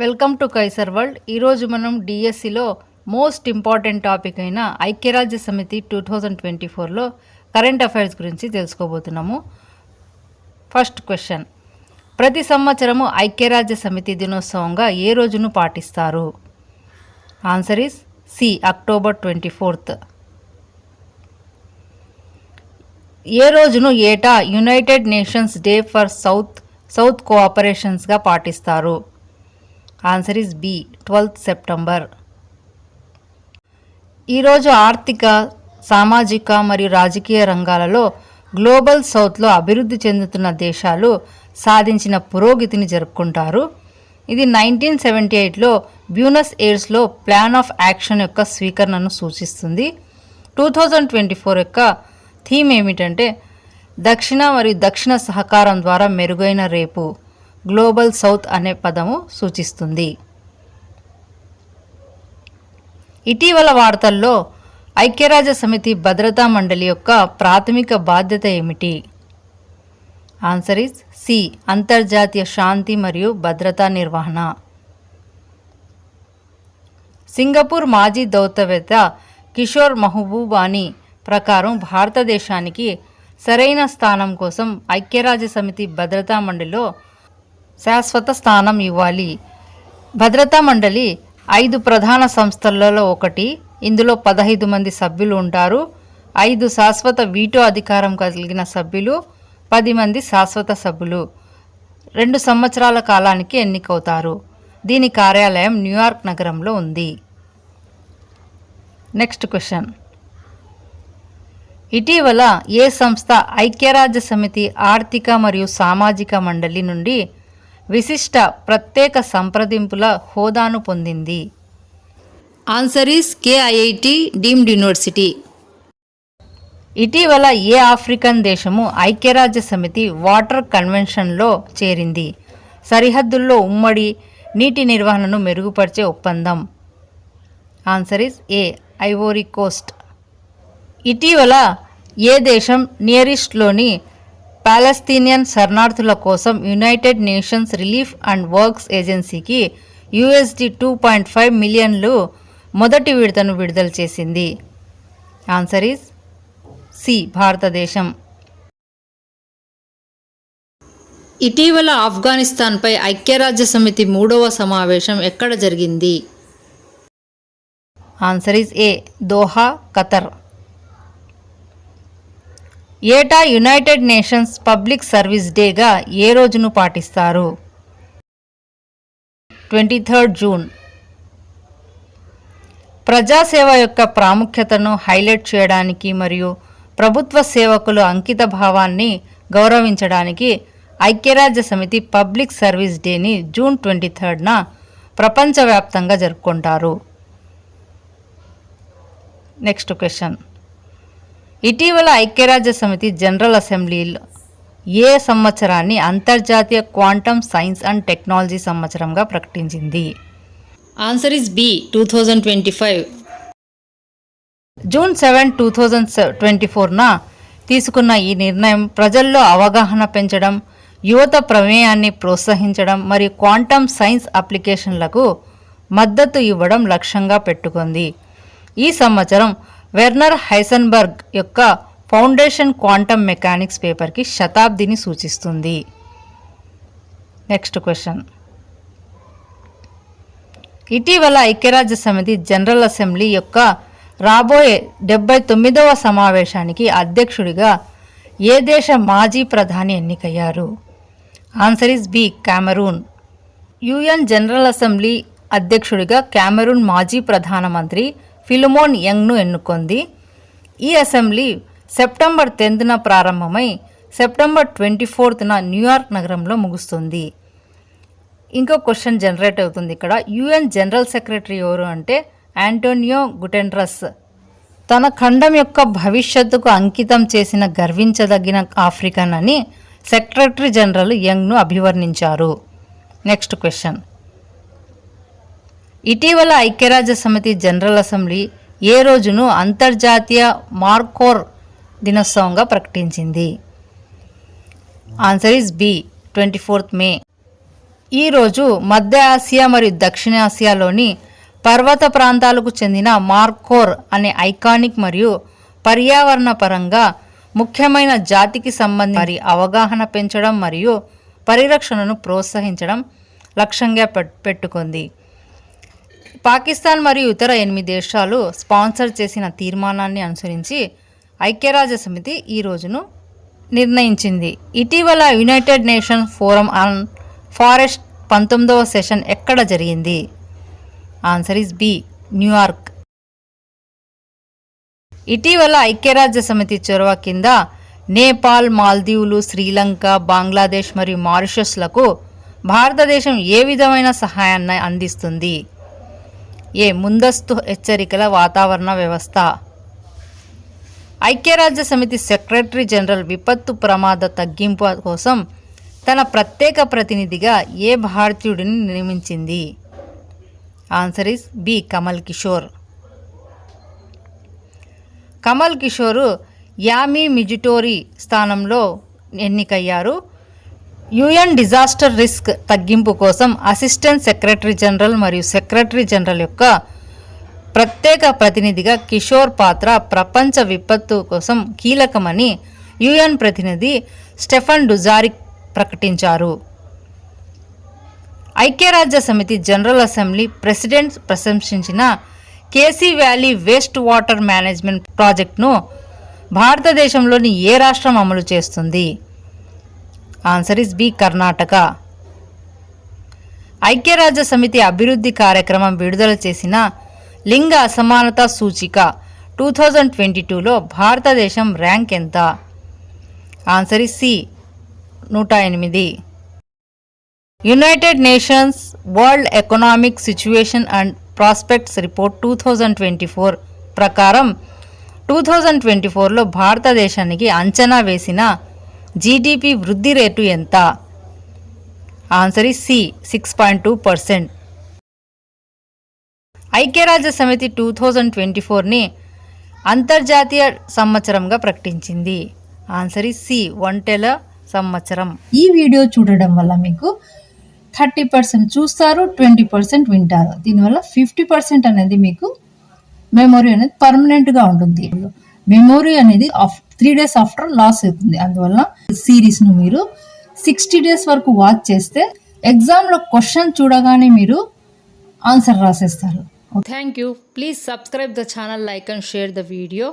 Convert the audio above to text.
Welcome to Kaiser world ఈరోజు మనం డిఎస్సిలో మోస్ట్ ఇంపార్టెంట్ టాపిక్ అయిన ఐక్యరాజ్య సమితి టూ థౌజండ్ ట్వంటీ ఫోర్లో కరెంట్ అఫైర్స్ గురించి తెలుసుకోబోతున్నాము. ఫస్ట్ క్వశ్చన్ ప్రతి సంవత్సరము ఐక్యరాజ్య సమితి దినోత్సవంగా ఏ రోజును పాటిస్తారు? Answer is C October twenty fourth ఏ రోజును ఏటా United Nations Day for South South కోఆపరేషన్స్గా పాటిస్తారు? Answer is B twelfth September ఈరోజు ఆర్థిక సామాజిక మరియు రాజకీయ రంగాలలో గ్లోబల్ సౌత్లో అభివృద్ధి చెందుతున్న దేశాలు సాధించిన పురోగతిని జరుపుకుంటారు. ఇది నైన్టీన్ సెవెంటీ ఎయిట్లో బ్యూనస్ ఎయిర్స్లో ప్లాన్ ఆఫ్ యాక్షన్ యొక్క స్వీకరణను సూచిస్తుంది. టూ థౌజండ్ ట్వంటీ ఫోర్ యొక్క థీమ్ ఏమిటంటే దక్షిణ మరియు దక్షిణ సహకారం ద్వారా మెరుగైన రేపు. గ్లోబల్ సౌత్ అనే పదము సూచిస్తుంది. ఇటీవల వార్తల్లో ఐక్యరాజ్య సమితి భద్రతా మండలి యొక్క ప్రాథమిక బాధ్యత ఏమిటి? Answer is C. అంతర్జాతీయ శాంతి మరియు భద్రతా నిర్వహణ. సింగపూర్ మాజీ దౌత్యవేత్త కిషోర్ మహబూబానీ ప్రకారం భారతదేశానికి సరైన స్థానం కోసం ఐక్యరాజ్య సమితి భద్రతా మండలిలో శాశ్వత స్థానం ఇవ్వాలి. భద్రతా మండలి ఐదు ప్రధాన సంస్థలలో ఒకటి. ఇందులో పదహైదు మంది సభ్యులు ఉంటారు. ఐదు శాశ్వత వీటో అధికారం కలిగిన సభ్యులు పది మంది శాశ్వత సభ్యులు. రెండు సంవత్సరాల కాలానికి ఎన్నికవుతారు. దీని కార్యాలయం న్యూయార్క్ నగరంలో ఉంది. Next question. ఇటీవల ఏ సంస్థ ఐక్యరాజ్య సమితి ఆర్థిక మరియు సామాజిక మండలి నుండి విశిష్ట ప్రత్యేక సంప్రదింపుల హోదాను పొందింది. Answer is KIIT deemed university ఇటీవల ఏ ఆఫ్రికన్ దేశము ఐక్యరాజ్య సమితి వాటర్ కన్వెన్షన్లో చేరింది. సరిహద్దుల్లో ఉమ్మడి నీటి నిర్వహణను మెరుగుపరిచే ఒప్పందం. Answer is A Ivory Coast ఇటీవల ఏ దేశం నియరిస్ట్లోని పాలస్తీనియన్ శరణార్థుల కోసం United Nations Relief and Works ఏజెన్సీకి యుఎస్డి టూ పాయింట్ ఫైవ్ మిలియన్లు మొదటి విడతను విడుదల చేసింది. ఆన్సర్ ఈస్ సి భారతదేశం. ఇటీవల ఆఫ్ఘనిస్తాన్పై ఐక్యరాజ్య సమితి మూడవ సమావేశం ఎక్కడ జరిగింది? Answer is A Doha Qatar. ఏటా యునైటెడ్ నేషన్స్ పబ్లిక్ సర్వీస్ డేగా ఏ రోజును పాటిస్తారు? Twenty third June. ప్రజాసేవ యొక్క ప్రాముఖ్యతను హైలైట్ చేయడానికి మరియు ప్రభుత్వ సేవకులు అంకిత భావాన్ని గౌరవించడానికి ఐక్యరాజ్య సమితి పబ్లిక్ సర్వీస్ డేని జూన్ ట్వంటీ థర్డ్న ప్రపంచవ్యాప్తంగా జరుపుకుంటారు. Next question. ఇటీవల ఐక్యరాజ్య సమితి జనరల్ అసెంబ్లీలో ఏ సంవత్సరాన్ని అంతర్జాతీయ క్వాంటమ్ సైన్స్ అండ్ టెక్నాలజీ సంవత్సరంగా ప్రకటించింది? Answer is B two thousand twenty five. June seven two thousand twenty ఫోర్న తీసుకున్న ఈ నిర్ణయం ప్రజల్లో అవగాహన పెంచడం యువత ప్రమేయాన్ని ప్రోత్సహించడం మరియు క్వాంటమ్ సైన్స్ అప్లికేషన్లకు మద్దతు ఇవ్వడం లక్ష్యంగా పెట్టుకుంది. ఈ సంవత్సరం వెర్నర్ హైసన్బర్గ్ యొక్క ఫౌండేషన్ క్వాంటమ్ మెకానిక్స్ పేపర్కి శతాబ్దిని సూచిస్తుంది. నెక్స్ట్ క్వశ్చన్ ఇటీవల ఐక్యరాజ్య సమితి జనరల్ అసెంబ్లీ యొక్క రాబోయే డెబ్బై తొమ్మిదవ సమావేశానికి అధ్యక్షుడిగా ఏ దేశ మాజీ ప్రధాని ఎన్నికయ్యారు? Answer is B Cameroon UN General Assembly అధ్యక్షుడిగా క్యామరూన్ మాజీ ప్రధానమంత్రి ఫిలిమోన్ యంగ్ను ఎన్నుకుంది. ఈ అసెంబ్లీ సెప్టెంబర్ టెన్త్న ప్రారంభమై సెప్టెంబర్ ట్వంటీ ఫోర్త్న న్యూయార్క్ నగరంలో ముగుస్తుంది. ఇంకో క్వశ్చన్ జనరేట్ అవుతుంది ఇక్కడ. యుఎన్ జనరల్ సెక్రటరీ ఎవరు అంటే యాంటోనియో గుటెండ్రస్. తన ఖండం యొక్క భవిష్యత్తుకు అంకితం చేసిన గర్వించదగిన ఆఫ్రికన్ అని సెక్రటరీ జనరల్ యంగ్ను అభివర్ణించారు. Next question. ఇటీవల ఐక్యరాజ్య సమితి జనరల్ అసెంబ్లీ ఏ రోజును అంతర్జాతీయ మార్కోర్ దినోత్సవంగా ప్రకటించింది. Answer is B twenty fourth May. ఈరోజు మధ్య ఆసియా మరియు దక్షిణ ఆసియాలోని పర్వత ప్రాంతాలకు చెందిన మార్కోర్ అనే ఐకానిక్ మరియు పర్యావరణ పరంగా ముఖ్యమైన జాతికి సంబంధించి అవగాహన పెంచడం మరియు పరిరక్షణను ప్రోత్సహించడం లక్ష్యంగా పెట్టుకుంది. పాకిస్తాన్ మరియు ఇతర ఎనిమిది దేశాలు స్పాన్సర్ చేసిన తీర్మానాన్ని అనుసరించి ఐక్యరాజ్య సమితి ఈ రోజును నిర్ణయించింది. ఇటీవల United Nation forum on forest పంతొమ్మిదవ సెషన్ ఎక్కడ జరిగింది? Answer is B New York. ఇటీవల ఐక్యరాజ్య సమితి చొరవ కింద నేపాల్ మాల్దీవులు శ్రీలంక బంగ్లాదేశ్ మరియు మారిషస్లకు భారతదేశం ఏ విధమైన సహాయాన్ని అందిస్తుంది? ఏ ముందస్తు హెచ్చరికల వాతావరణ వ్యవస్థ? ఐక్యరాజ్య సమితి సెక్రటరీ జనరల్ విపత్తు ప్రమాద తగ్గింపు కోసం తన ప్రత్యేక ప్రతినిధిగా ఏ భారతీయుడిని నియమించింది? Answer is B. Kamal Kishore. Kamal Kishore Yami మిజిటోరీ స్థానంలో ఎన్నికయ్యారు. యుఎన్ డిజాస్టర్ రిస్క్ తగ్గింపు కోసం అసిస్టెంట్ సెక్రటరీ జనరల్ మరియు సెక్రటరీ జనరల్ యొక్క ప్రత్యేక ప్రతినిధిగా కిషోర్ పాత్ర ప్రపంచ విపత్తు కోసం కీలకమని యుఎన్ ప్రతినిధి స్టెఫన్ డుజారిక్ ప్రకటించారు. ఐక్యరాజ్య సమితి general assembly president ప్రశంసించిన KC valley waste water management ప్రాజెక్టును భారతదేశంలోని ఏ రాష్ట్రం అమలు చేస్తుంది? ఆన్సర్ ఇస్ బి కర్ణాటక ఐక్యరాజ్య సమితి అభివృద్ధి కార్యక్రమం విడుదల చేసిన లింగ అసమానత సూచిక టూ థౌజండ్ ట్వంటీ టూలో భారతదేశం ర్యాంక్ ఎంత? ఆన్సర్ ఇస్ సి నూట ఎనిమిది. United Nations World Economic Situation and Prospects Report two thousand twenty four ప్రకారం టూ థౌజండ్ ట్వంటీ ఫోర్లో భారతదేశానికి అంచనా వేసిన జీడిపి వృద్ధి రేటు ఎంత? Answer is C six point two percent ఐక్యరాజ్య సమితి టూ థౌజండ్ ట్వంటీ ఫోర్ని అంతర్జాతీయ సంవత్సరంగా ప్రకటించింది. ఆన్సర్ ఇస్ సి ఒంటెల సంవత్సరం. ఈ వీడియో చూడడం వల్ల మీకు థర్టీ పర్సెంట్ చూస్తారు ట్వంటీ పర్సెంట్ వింటారు. దీనివల్ల ఫిఫ్టీ పర్సెంట్ అనేది మీకు మెమొరీ అనేది పర్మనెంట్గా ఉంటుంది. మెమొరీ అనేది త్రీ డేస్ ఆఫ్టర్ లాస్ అవుతుంది. అందువల్ల సిరీస్ను మీరు సిక్స్టీ డేస్ వరకు వాచ్ చేస్తే ఎగ్జామ్లో క్వశ్చన్ చూడగానే మీరు answer రాసేస్తారు. Thank you please subscribe the channel like and share the video